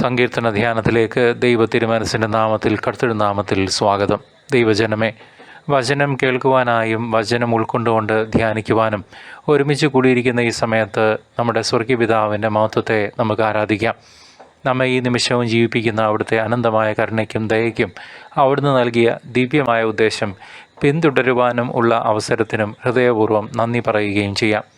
സങ്കീർത്തന ധ്യാനത്തിലേക്ക് ദൈവ തിരുമനസിന്റെ നാമത്തിൽ കർത്തൃനാമത്തിൽ സ്വാഗതം. ദൈവജനമേ വചനം കേൾക്കുവാനായും വചനം ഉൾക്കൊണ്ടുകൊണ്ട് ധ്യാനിക്കുവാനും ഒരുമിച്ച് കൂടിയിരിക്കുന്ന ഈ സമയത്ത് നമ്മുടെ സ്വർഗീയപിതാവിന്റെ മഹത്വത്തെ നമുക്ക് ആരാധിക്കാം. നമ്മെ ഈ നിമിഷവും ജീവിപ്പിക്കുന്ന അവിടുത്തെ അനന്തമായ കരുണയ്ക്കും ദയയ്ക്കും അവിടുന്ന് നൽകിയ ദിവ്യമായ ഉദ്ദേശം പിന്തുടരുവാനും ഉള്ള അവസരത്തിനും ഹൃദയപൂർവം നന്ദി പറയുകയും ചെയ്യാം.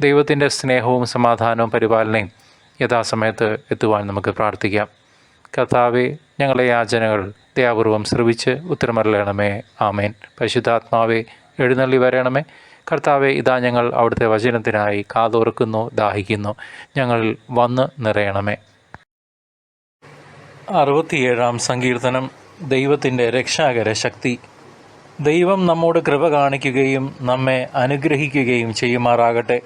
ദൈവത്തിന്റെ സ്നേഹവും സമാധാനവും പരിപാലനയും യഥാസമയത്ത് എത്തുവാൻ നമുക്ക് പ്രാർത്ഥിക്കാം. കർത്താവെ ഞങ്ങളെ യാചനകൾ ദയാപൂർവം ശ്രവിച്ച് ഉത്തരമരളയണമേ ആമേൻ. പരിശുദ്ധാത്മാവെ എഴുന്നള്ളി വരണമേ. കർത്താവെ ഇതാ ഞങ്ങൾ അവിടുത്തെ വചനത്തിനായി കാതോർക്കുന്നു ദാഹിക്കുന്നു. ഞങ്ങൾ വന്ന് നിറയണമേ. അറുപത്തിയേഴാം സങ്കീർത്തനം. ദൈവത്തിന്റെ രക്ഷാകര ശക്തി. ദൈവം നമ്മോട് കൃപ കാണിക്കുകയും നമ്മെ അനുഗ്രഹിക്കുകയും ചെയ്യുമാറാകട്ടെ.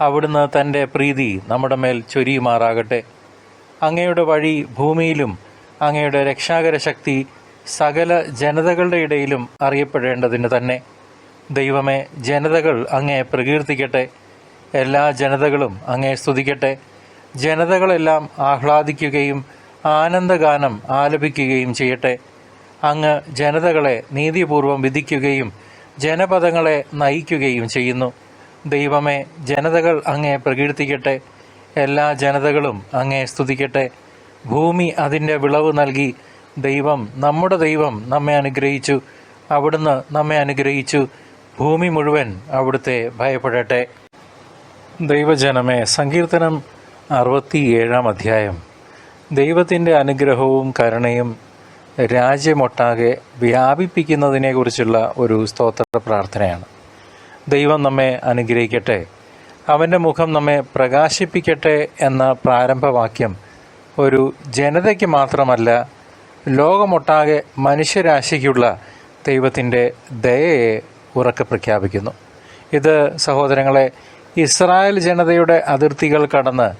അവിടുന്ന് തന്റെ പ്രീതി നമ്മുടെ മേൽ ചൊരിയുമാറാകട്ടെ. അങ്ങയുടെ വഴി ഭൂമിയിലും അങ്ങയുടെ രക്ഷാകര ശക്തി സകല ജനതകളുടെ ഇടയിലും അറിയപ്പെടേണ്ടതിന് തന്നെ. ദൈവമേ ജനതകൾ അങ്ങേ പ്രകീർത്തിക്കട്ടെ. എല്ലാ ജനതകളും അങ്ങേ സ്തുതിക്കട്ടെ. ജനതകളെല്ലാം ആഹ്ലാദിക്കുകയും ആനന്ദഗാനം ആലപിക്കുകയും ചെയ്യട്ടെ. അങ്ങ് ജനതകളെ നീതിപൂർവം വിധിക്കുകയും ജനപദങ്ങളെ നയിക്കുകയും ചെയ്യുന്നു. ദൈവമേ ജനതകൾ അങ്ങേ പ്രകീർത്തിക്കട്ടെ. എല്ലാ ജനതകളും അങ്ങേ സ്തുതിക്കട്ടെ. ഭൂമി അതിന്റെ വിളവ് നൽകി ദൈവം നമ്മുടെ ദൈവം നമ്മെ അനുഗ്രഹിച്ചു. അവിടുന്ന് നമ്മെ അനുഗ്രഹിച്ചു. ഭൂമി മുഴുവൻ അവിടുത്തെ ഭയപ്പെടട്ടെ. ദൈവജനമേ സങ്കീർത്തനം അറുപത്തിയേഴാം അധ്യായം. ദൈവത്തിന്റെ അനുഗ്രഹവും കരുണയും രാജ്യമൊട്ടാകെ വ്യാപിപ്പിക്കുന്നതിനെക്കുറിച്ചുള്ള ഒരു സ്തോത്ര പ്രാർത്ഥനയാണ്. ദൈവം നമ്മെ അനുഗ്രഹിക്കട്ടെ. അവന്റെ മുഖം നമ്മെ പ്രകാശിപ്പിക്കട്ടെ എന്ന പ്രാരംഭവാക്യം ഒരു ജനതയ്ക്ക് മാത്രമല്ല ലോകമൊട്ടാകെ മനുഷ്യരാശിക്കുള്ള ദൈവത്തിന്റെ ദയയെ ഉറക്കെ പ്രഖ്യാപിക്കുന്നു. ഇത് സഹോദരങ്ങളെ ഇസ്രായേൽ ജനതയുടെ അതിർത്തികൾ കടന്ന്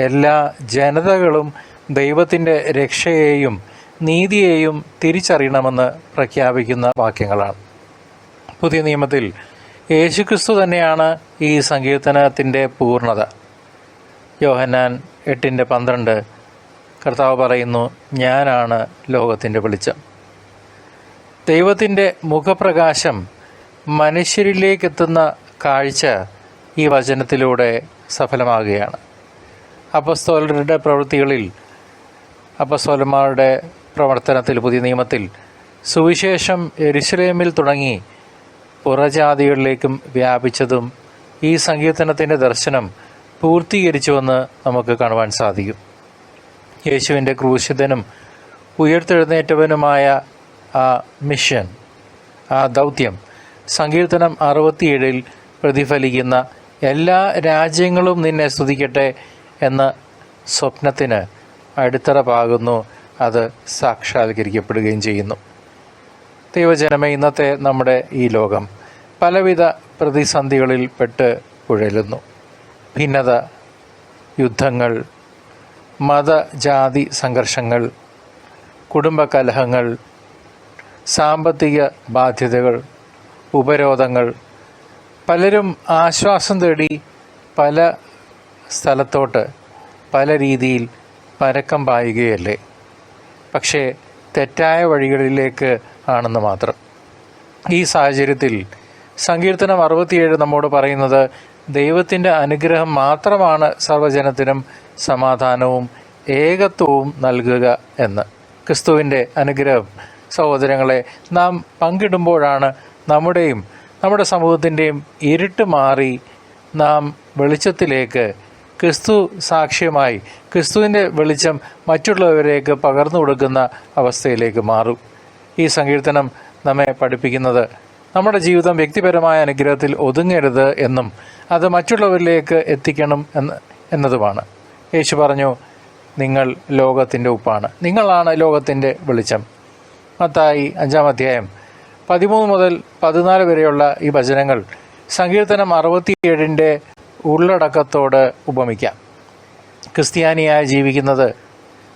എല്ലാ ജനതകളും ദൈവത്തിന്റെ രക്ഷയെയും നീതിയെയും തിരിച്ചറിയണമെന്ന് പ്രഖ്യാപിക്കുന്ന വാക്യങ്ങളാണ്. പുതിയ നിയമത്തിൽ യേശുക്രിസ്തു തന്നെയാണ് ഈ സങ്കീർത്തനത്തിന്റെ പൂർണത. യോഹന്നാൻ എട്ടിന്റെ പന്ത്രണ്ട് കർത്താവ് പറയുന്നു ഞാനാണ് ലോകത്തിന്റെ വെളിച്ചം. ദൈവത്തിന്റെ മുഖപ്രകാശം മനുഷ്യരിലേക്കെത്തുന്ന കാഴ്ച ഈ വചനത്തിലൂടെ സഫലമാകുകയാണ്. അപ്പസ്തോലരുടെ പ്രവൃത്തികളിൽ അപ്പസ്തോലന്മാരുടെ പ്രവർത്തനത്തിൽ പുതിയ നിയമത്തിൽ സുവിശേഷം എരുശലേമിൽ തുടങ്ങി പുറജാതികളിലേക്കും വ്യാപിച്ചതും ഈ സങ്കീർത്തനത്തിന്റെ ദർശനം പൂർത്തീകരിച്ചുവെന്ന് നമുക്ക് കാണുവാൻ സാധിക്കും. യേശുവിന്റെ ക്രൂശിതനും ഉയർത്തെഴുന്നേറ്റവനുമായ ആ മിഷൻ ആ ദൗത്യം സങ്കീർത്തനം അറുപത്തിയേഴിൽ പ്രതിഫലിക്കുന്ന എല്ലാ രാജ്യങ്ങളും നിന്നെ സ്തുതിക്കട്ടെ എന്ന സ്വപ്നത്തിന് അടിത്തറ പാകുന്നു അത് സാക്ഷാത്കരിക്കപ്പെടുകയും ചെയ്യുന്നു. ദൈവജനമേ ഇന്നത്തെ നമ്മുടെ ഈ ലോകം പലവിധ പ്രതിസന്ധികളിൽ പെട്ട് കുഴലുന്നു. ഭിന്നത യുദ്ധങ്ങൾ മതജാതി സംഘർഷങ്ങൾ കുടുംബകലഹങ്ങൾ സാമ്പത്തിക ബാധ്യതകൾ ഉപരോധങ്ങൾ പലരും ആശ്വാസം തേടി പല സ്ഥലത്തോട്ട് പല രീതിയിൽ പരക്കം പായുകയല്ലേ? പക്ഷേ തെറ്റായ വഴികളിലേക്ക് ആണെന്ന് മാത്രം. ഈ സാഹചര്യത്തിൽ സങ്കീർത്തനം അറുപത്തിയേഴ് നമ്മോട് പറയുന്നത് ദൈവത്തിന്റെ അനുഗ്രഹം മാത്രമാണ് സർവജനത്തിനും സമാധാനവും ഏകത്വവും നൽകുക എന്ന്. ക്രിസ്തുവിന്റെ അനുഗ്രഹം സഹോദരങ്ങളെ നാം പങ്കിടുമ്പോഴാണ് നമ്മുടെയും നമ്മുടെ സമൂഹത്തിന്റെയും ഇരുട്ട് മാറി നാം വെളിച്ചത്തിലേക്ക് ക്രിസ്തു സാക്ഷ്യമായി ക്രിസ്തുവിന്റെ വെളിച്ചം മറ്റുള്ളവരേക്ക് പകർന്നു കൊടുക്കുന്ന അവസ്ഥയിലേക്ക് മാറും. ഈ സങ്കീർത്തനം നമ്മെ പഠിപ്പിക്കുന്നത്. നമ്മുടെ ജീവിതം വ്യക്തിപരമായ അനുഗ്രഹത്തിൽ ഒതുങ്ങരുത് എന്നും അത് മറ്റുള്ളവരിലേക്ക് എത്തിക്കണം എന്ന് എന്നതുമാണ്. യേശു പറഞ്ഞു നിങ്ങൾ ലോകത്തിന്റെ ഉപ്പാണ്. നിങ്ങളാണ് ലോകത്തിന്റെ വെളിച്ചം. മത്തായി അഞ്ചാം അധ്യായം പതിമൂന്ന് മുതൽ പതിനാല് വരെയുള്ള ഈ വചനങ്ങൾ സങ്കീർത്തനം അറുപത്തിയേഴിന്റെ ഉള്ളടക്കത്തോട് ഉപമിക്കാം. ക്രിസ്ത്യാനിയായി ജീവിക്കുന്നത്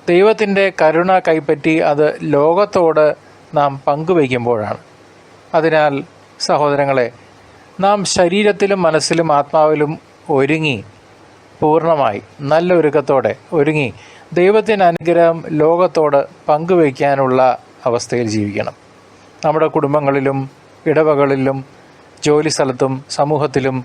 ദൈവത്തിന്റെ കരുണ കൈപ്പറ്റി അത് ലോകത്തോട് നാം പങ്കുവയ്ക്കുമ്പോഴാണ്. അതിനാൽ സഹോദരങ്ങളെ നാം ശരീരത്തിലും മനസ്സിലും ആത്മാവിലും ഒരുങ്ങി പൂർണമായി നല്ല ഒരുക്കത്തോടെ ഒരുങ്ങി ദൈവത്തിന്റെ അനുഗ്രഹം ലോകത്തോട് പങ്കുവയ്ക്കാനുള്ള അവസ്ഥയിൽ ജീവിക്കണം. നമ്മുടെ കുടുംബങ്ങളിലും ഇടവകളിലും ജോലി സ്ഥലത്തും സമൂഹത്തിലും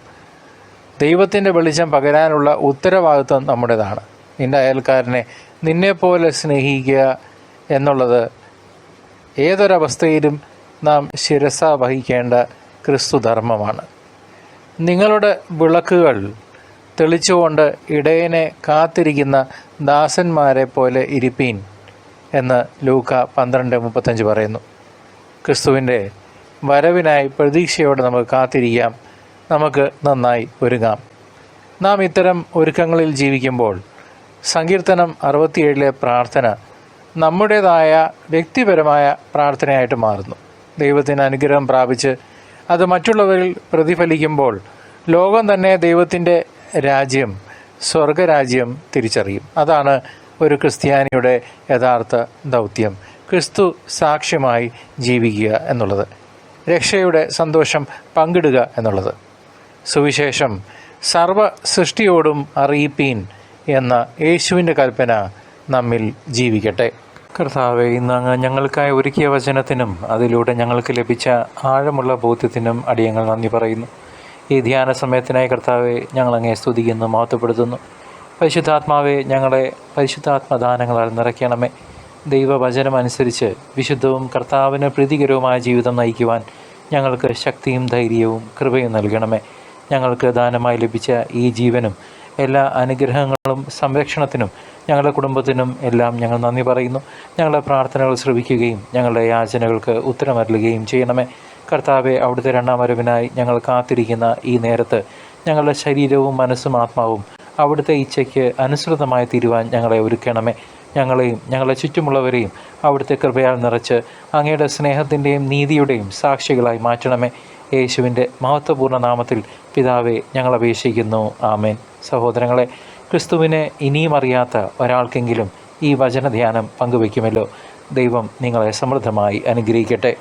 ദൈവത്തിന്റെ വെളിച്ചം പകരാനുള്ള ഉത്തരവാദിത്വം നമ്മുടേതാണ്. നിന്റെ അയൽക്കാരനെ നിന്നെപ്പോലെ സ്നേഹിക്കുക എന്നുള്ളത് ഏതൊരവസ്ഥയിലും നാം ശിരസ വഹിക്കേണ്ട ക്രിസ്തുധർമ്മമാണ് നിങ്ങളുടെ വിളക്കുകൾ തെളിച്ചുകൊണ്ട് ഇടയനെ കാത്തിരിക്കുന്ന ദാസന്മാരെ പോലെ ഇരിപ്പീൻ എന്ന് ലൂക്ക പന്ത്രണ്ട് മുപ്പത്തഞ്ച് പറയുന്നു. ക്രിസ്തുവിന്റെ വരവിനായി പ്രതീക്ഷയോടെ നമുക്ക് കാത്തിരിക്കാം. നമുക്ക് നന്നായി ഒരുങ്ങാം. നാം ഇത്തരം ഒരുക്കങ്ങളിൽ ജീവിക്കുമ്പോൾ സങ്കീർത്തനം അറുപത്തിയേഴിലെ പ്രാർത്ഥന നമ്മുടേതായ വ്യക്തിപരമായ പ്രാർത്ഥനയായിട്ട് മാറുന്നു. ദൈവത്തിന് അനുഗ്രഹം പ്രാപിച്ച് അത് മറ്റുള്ളവരിൽ പ്രതിഫലിക്കുമ്പോൾ ലോകം തന്നെ ദൈവത്തിന്റെ രാജ്യം സ്വർഗരാജ്യം തിരിച്ചറിയും. അതാണ് ഒരു ക്രിസ്ത്യാനിയുടെ യഥാർത്ഥ ദൗത്യം. ക്രിസ്തു സാക്ഷ്യമായി ജീവിക്കുക എന്നുള്ളത്. രക്ഷയുടെ സന്തോഷം പങ്കിടുക എന്നുള്ളത്. സുവിശേഷം സർവ സൃഷ്ടിയോടും അറിയിപ്പീൻ എന്ന യേശുവിന്റെ കൽപ്പന നമ്മിൽ ജീവിക്കട്ടെ. കർത്താവെ ഇന്ന് അങ്ങ് ഞങ്ങൾക്കായി ഒരുക്കിയ വചനത്തിനും അതിലൂടെ ഞങ്ങൾക്ക് ലഭിച്ച ആഴമുള്ള ബോധ്യത്തിനും അടിയങ്ങൾ നന്ദി പറയുന്നു. ഈ ധ്യാന സമയത്തിനായി കർത്താവെ ഞങ്ങളങ്ങേ സ്തുതിക്കുന്നു മഹത്വപ്പെടുത്തുന്നു. പരിശുദ്ധാത്മാവെ ഞങ്ങളെ പരിശുദ്ധാത്മദാനങ്ങളാൽ നിറയ്ക്കണമേ. ദൈവവചനം അനുസരിച്ച് വിശുദ്ധവും കർത്താവിന് പ്രീതികരവുമായ ജീവിതം നയിക്കുവാൻ ഞങ്ങൾക്ക് ശക്തിയും ധൈര്യവും കൃപയും നൽകണമേ. ഞങ്ങൾക്ക് ദാനമായി ലഭിച്ച ഈ ജീവനും എല്ലാ അനുഗ്രഹങ്ങളും സംരക്ഷണത്തിനും ഞങ്ങളുടെ കുടുംബത്തിനും എല്ലാം ഞങ്ങൾ നന്ദി പറയുന്നു. ഞങ്ങളുടെ പ്രാർത്ഥനകൾ ശ്രവിക്കുകയും ഞങ്ങളുടെ യാചനകൾക്ക് ഉത്തരമരുളുകയും ചെയ്യണമേ. കർത്താവെ അവിടുത്തെ രണ്ടാം വരവിനായി ഞങ്ങൾ കാത്തിരിക്കുന്ന ഈ നേരത്ത് ഞങ്ങളുടെ ശരീരവും മനസ്സും ആത്മാവും അവിടുത്തെ ഇച്ഛയ്ക്ക് അനുസൃതമായി തീരുവാൻ ഞങ്ങളെ ഒരുക്കണമേ. ഞങ്ങളെയും ഞങ്ങളെ ചുറ്റുമുള്ളവരെയും അവിടുത്തെ കൃപയാൽ നിറച്ച് അങ്ങയുടെ സ്നേഹത്തിന്റെയും നീതിയുടെയും സാക്ഷികളായി മാറ്റണമേ. യേശുവിന്റെ മഹത്വപൂർണ നാമത്തിൽ പിതാവെ ഞങ്ങൾ അപേക്ഷിക്കുന്നു. ആമേൻ. സഹോദരങ്ങളെ ക്രിസ്തുവിനെ ഇനിയും അറിയാത്ത ഒരാൾക്കെങ്കിലും ഈ വചനധ്യാനം പങ്കുവയ്ക്കുമല്ലോ. ദൈവം നിങ്ങളെ സമൃദ്ധമായി അനുഗ്രഹിക്കട്ടെ.